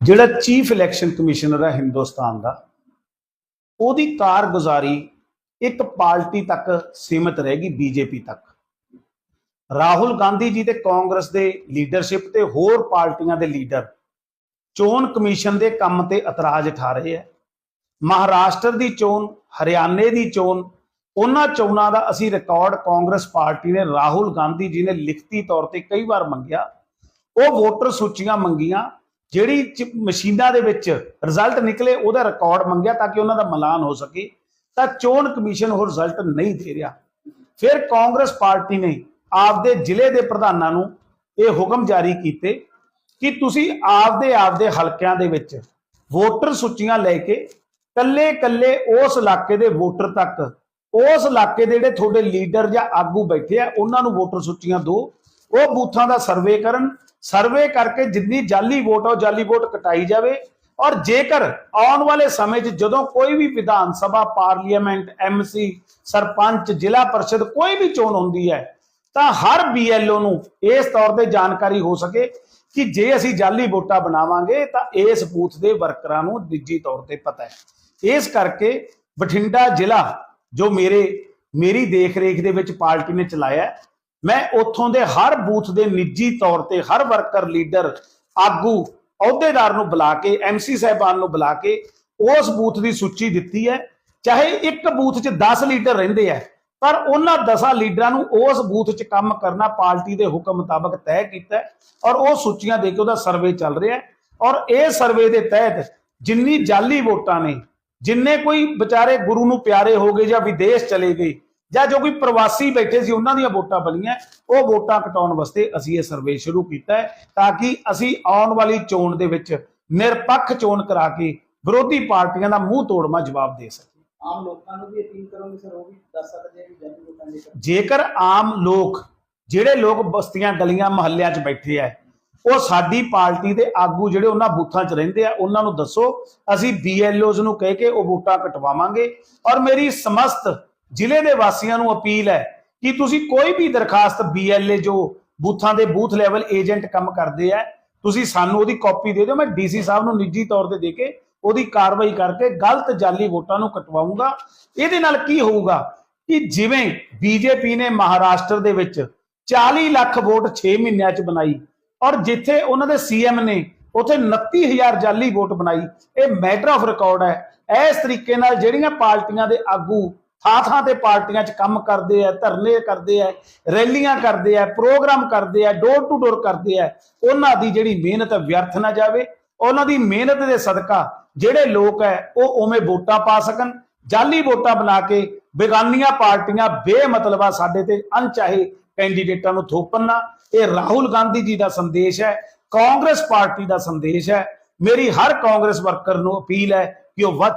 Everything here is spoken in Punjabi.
ਜਿਹੜਾ ਚੀਫ ਇਲੈਕਸ਼ਨ ਕਮਿਸ਼ਨਰ ਹੈ ਹਿੰਦੁਸਤਾਨ ਦਾ, ਉਹਦੀ ਕਾਰਗੁਜ਼ਾਰੀ ਇੱਕ ਪਾਰਟੀ ਤੱਕ ਸੀਮਿਤ ਰਹੇਗੀ, ਬੀਜੇਪੀ ਤੱਕ। ਰਾਹੁਲ ਗਾਂਧੀ ਜੀ ਤੇ ਕਾਂਗਰਸ ਦੇ ਲੀਡਰਸ਼ਿਪ ਤੇ ਹੋਰ ਪਾਰਟੀਆਂ ਦੇ ਲੀਡਰ ਚੋਣ ਕਮਿਸ਼ਨ ਦੇ ਕੰਮ ਤੇ ਇਤਰਾਜ਼ ਉਠਾ ਰਹੇ ਹੈ। ਮਹਾਰਾਸ਼ਟਰ ਦੀ ਚੋਣ, ਹਰਿਆਣੇ ਦੀ ਚੋਣ, ਉਹਨਾਂ ਚੋਣਾਂ ਦਾ ਅਸੀਂ ਰਿਕਾਰਡ ਕਾਂਗਰਸ ਪਾਰਟੀ ਨੇ ਰਾਹੁਲ ਗਾਂਧੀ ਜੀ ਨੇ ਲਿਖਤੀ ਤੌਰ ਤੇ ਕਈ ਵਾਰ ਮੰਗਿਆ। ਉਹ ਵੋਟਰ ਸੂਚੀਆਂ ਮੰਗੀਆਂ, ਜਿਹੜੀ ਮਸ਼ੀਨਾਂ ਦੇ ਵਿੱਚ ਰਿਜ਼ਲਟ ਨਿਕਲੇ, ਉਹਦਾ ਰਿਕਾਰਡ ਮੰਗਿਆ ਤਾਂ ਕਿ ਉਹਨਾਂ ਦਾ ਮਿਲਾਨ ਹੋ ਸਕੇ, ਤਾਂ ਚੋਣ ਕਮਿਸ਼ਨ ਉਹ ਰਿਜ਼ਲਟ ਨਹੀਂ ਦੇ ਰਿਹਾ। ਫਿਰ ਕਾਂਗਰਸ ਪਾਰਟੀ ਨੇ ਆਪਦੇ ਜ਼ਿਲ੍ਹੇ ਦੇ ਪ੍ਰਧਾਨਾਂ ਨੂੰ ਇਹ ਹੁਕਮ ਜਾਰੀ ਕੀਤੇ ਕਿ ਤੁਸੀਂ ਆਪਦੇ ਆਪਦੇ ਹਲਕਿਆਂ ਦੇ ਵਿੱਚ ਵੋਟਰ ਸੂਚੀਆਂ ਲੈ ਕੇ ਕੱਲੇ ਕੱਲੇ ਉਸ ਇਲਾਕੇ ਦੇ ਵੋਟਰ ਤੱਕ, ਉਸ ਇਲਾਕੇ ਦੇ ਜਿਹੜੇ ਤੁਹਾਡੇ ਲੀਡਰ ਜਾਂ ਆਗੂ ਬੈਠੇ ਆ, ਉਹਨਾਂ ਨੂੰ ਵੋਟਰ ਸੂਚੀਆਂ ਦਿਓ ਉਹ ਬੂਥਾਂ ਦਾ ਸਰਵੇ ਕਰਨ, ਸਰਵੇ ਕਰਕੇ ਜਿੰਨੀ ਜਾਲੀ ਵੋਟ ਆ, ਉਹ ਜਾਲੀ ਵੋਟ ਕਟਾਈ ਜਾਵੇ। ਔਰ ਜੇਕਰ ਆਉਣ ਵਾਲੇ ਸਮੇਂ 'ਚ ਜਦੋਂ ਕੋਈ ਵੀ ਵਿਧਾਨ ਸਭਾ, ਪਾਰਲੀਮੈਂਟ ਐਮਸੀ ਸਰਪੰਚ, ਜ਼ਿਲ੍ਹਾ ਪਰਿਸ਼ਦ ਕੋਈ ਵੀ ਚੋਣ ਹੁੰਦੀ ਹੈ, ਤਾਂ ਹਰ ਬੀਐਲਓ ਨੂੰ ਇਸ ਤੌਰ ਤੇ ਜਾਣਕਾਰੀ ਹੋ ਸਕੇ ਕਿ ਜੇ ਅਸੀਂ ਜਾਲੀ ਵੋਟਾਂ ਬਣਾਵਾਂਗੇ, ਤਾਂ ਇਸ ਬੂਥ ਦੇ ਵਰਕਰਾਂ ਨੂੰ ਨਿੱਜੀ ਤੌਰ ਤੇ ਪਤਾ ਹੈ। ਇਸ ਕਰਕੇ ਬਠਿੰਡਾ ਜ਼ਿਲ੍ਹਾ, ਜੋ ਮੇਰੇ, ਮੇਰੀ ਦੇਖ ਰੇਖ ਦੇ ਵਿੱਚ ਪਾਰਟੀ ਨੇ ਚਲਾਇਆ ਮੈਂ ਉੱਥੋਂ ਦੇ ਹਰ ਬੂਥ ਦੇ ਨਿੱਜੀ ਤੌਰ ਤੇ ਹਰ ਵਰਕਰ, ਲੀਡਰ, ਆਗੂ, ਅਹੁਦੇਦਾਰ ਨੂੰ ਬੁਲਾ ਕੇ ਐਮਸੀ ਸਾਹਿਬਾਨ ਨੂੰ ਬੁਲਾ ਕੇ ਉਸ ਬੂਥ ਦੀ ਸੂਚੀ ਦਿੱਤੀ ਹੈ। ਚਾਹੇ ਇੱਕ ਬੂਥ 'ਚ 10 ਲੀਡਰ ਰਹਿੰਦੇ ਆ ਪਰ ਉਹਨਾਂ 10 ਲੀਡਰਾਂ ਨੂੰ ਉਸ ਬੂਥ 'ਚ ਕੰਮ ਕਰਨਾ ਪਾਰਟੀ ਦੇ ਹੁਕਮ ਮੁਤਾਬਕ ਤੈਅ ਕੀਤਾ ਔਰ ਉਹ ਸੂਚੀਆਂ ਦੇ ਕੇ ਉਹਦਾ ਸਰਵੇ ਚੱਲ ਰਿਹਾ ਔਰ ਇਹ ਸਰਵੇ ਦੇ ਤਹਿਤ ਜਿੰਨੀ ਜਾਲੀ ਵੋਟਾਂ ਨੇ, ਜਿੰਨੇ ਕੋਈ ਵਿਚਾਰੇ ਗੁਰੂ ਨੂੰ ਪਿਆਰੇ ਹੋ ਗਏ ਜਾਂ ਵਿਦੇਸ਼ ਚਲੇ ਗਏ ਜਾਂ ਜੋ ਕੋਈ ਪ੍ਰਵਾਸੀ ਬੈਠੇ ਸੀ ਉਹਨਾਂ ਦੀਆਂ ਵੋਟਾਂ ਬਣੀਆਂ ਉਹ ਵੋਟਾਂ ਕਟਾਉਣ ਵਾਸਤੇ ਅਸੀਂ ਇਹ ਸਰਵੇ ਸ਼ੁਰੂ ਕੀਤਾ ਹੈ ਤਾਂ ਕਿ ਅਸੀਂ ਆਉਣ ਵਾਲੀ ਚੋਣ ਦੇ ਵਿੱਚ ਨਿਰਪੱਖ ਚੋਣ ਕਰਾ ਕੇ ਵਿਰੋਧੀ ਪਾਰਟੀਆਂ ਦਾ ਮੂੰਹ ਤੋੜਮਾ ਜਵਾਬ ਦੇ ਸਕੀਏ। ਆਮ ਲੋਕਾਂ ਨੂੰ ਵੀ ਅਪੀਲ ਕਰੋਗੇ ਸਰ ਉਹ ਵੀ ਦੱਸ ਸਕਦੇ ਆ ਵੀ ਜਾਲੀ ਵੋਟਾਂ ਦੇ ਜੇਕਰ ਆਮ ਲੋਕ ਜਿਹੜੇ ਲੋਕ ਬਸਤੀਆਂ ਗਲੀਆਂ ਮੁਹੱਲਿਆਂ 'ਚ ਬੈਠੇ ਆ ਉਹ ਸਾਡੀ ਪਾਰਟੀ ਦੇ ਆਗੂ ਜਿਹੜੇ ਉਹਨਾਂ ਬੂਥਾਂ 'ਚ ਰਹਿੰਦੇ ਆ ਉਹਨਾਂ ਨੂੰ ਦੱਸੋ ਅਸੀਂ ਬੀਐਲਓਜ਼ ਨੂੰ ਕਹਿ ਕੇ ਉਹ ਵੋਟਾਂ ਕਟਵਾਵਾਂਗੇ ਔਰ ਮੇਰੀ ਸਮਸਤ ਜ਼ਿਲ੍ਹੇ ਦੇ ਵਾਸੀਆਂ ਨੂੰ ਅਪੀਲ ਹੈ ਕਿ ਤੁਸੀਂ ਕੋਈ ਵੀ ਦਰਖਾਸਤ ਬੀਐਲਏ ਜੋ ਬੂਥਾਂ ਦੇ ਬੂਥ ਲੈਵਲ ਏਜੰਟ ਕੰਮ ਕਰਦੇ ਆ, ਤੁਸੀਂ ਸਾਨੂੰ ਉਹਦੀ ਕਾਪੀ ਦੇ ਦਿਓ, ਮੈਂ ਡੀਸੀ ਸਾਹਿਬ ਨੂੰ ਨਿੱਜੀ ਤੌਰ ਤੇ ਦੇ ਕੇ ਉਹਦੀ ਕਾਰਵਾਈ ਕਰਕੇ ਗਲਤ ਜਾਲੀ ਵੋਟਾਂ ਨੂੰ ਕਟਵਾਉਂਗਾ। ਇਹਦੇ ਨਾਲ ਕੀ ਹੋਊਗਾ ਕਿ ਜਿਵੇਂ ਬੀਜੇਪੀ ਨੇ ਮਹਾਰਾਸ਼ਟਰ ਦੇ ਵਿੱਚ 40 ਲੱਖ ਵੋਟ 6 ਮਹੀਨਿਆਂ 'ਚ ਬਣਾਈ ਔਰ ਜਿੱਥੇ ਉਹਨਾਂ ਦੇ ਸੀਐਮ ਨੇ ਉਥੇ 29000 ਜਾਲੀ ਵੋਟ ਬਣਾਈ, ਇਹ ਮੈਟਰ ਆਫ ਰਿਕਾਰਡ ਹੈ। ਇਸ ਤਰੀਕੇ ਨਾਲ ਜਿਹੜੀਆਂ ਪਾਰਟੀਆਂ ਦੇ ਆਗੂ ਥਾਂ ਥਾਂ ਤੇ ਪਾਰਟੀਆਂ 'ਚ ਕੰਮ ਕਰਦੇ ਆ, ਧਰਨੇ ਕਰਦੇ ਆ, ਰੈਲੀਆਂ ਕਰਦੇ ਆ, ਪ੍ਰੋਗਰਾਮ ਕਰਦੇ ਆ ਡੋਰ ਟੂ ਡੋਰ ਕਰਦੇ ਆ, ਉਹਨਾਂ ਦੀ ਜਿਹੜੀ ਮਿਹਨਤ ਵਿਅਰਥ ਨਾ ਜਾਵੇ। ਉਹਨਾਂ ਦੀ ਮਿਹਨਤ ਦੇ ਸਦਕਾ ਜਿਹੜੇ ਲੋਕ ਹੈ ਉਹ ਉਵੇਂ ਵੋਟਾਂ ਪਾ ਸਕਣ, ਜਾਲੀ ਵੋਟਾਂ ਬਣਾ ਕੇ ਬੇਗਾਨੀਆਂ ਪਾਰਟੀਆਂ ਬੇਮਤਲਬਾ ਸਾਡੇ ਤੇ ਅਣਚਾਹੇ ਕੈਂਡੀਡੇਟਾਂ ਨੂੰ ਥੋਪਣ ਨਾ। ਇਹ ਰਾਹੁਲ ਗਾਂਧੀ ਜੀ ਦਾ ਸੰਦੇਸ਼ ਹੈ, ਕਾਂਗਰਸ ਪਾਰਟੀ ਦਾ ਸੰਦੇਸ਼ ਹੈ। ਮੇਰੀ ਹਰ ਕਾਂਗਰਸ ਵਰਕਰ ਨੂੰ ਅਪੀਲ ਹੈ ਕਿ ਉਹ ਵੱਧ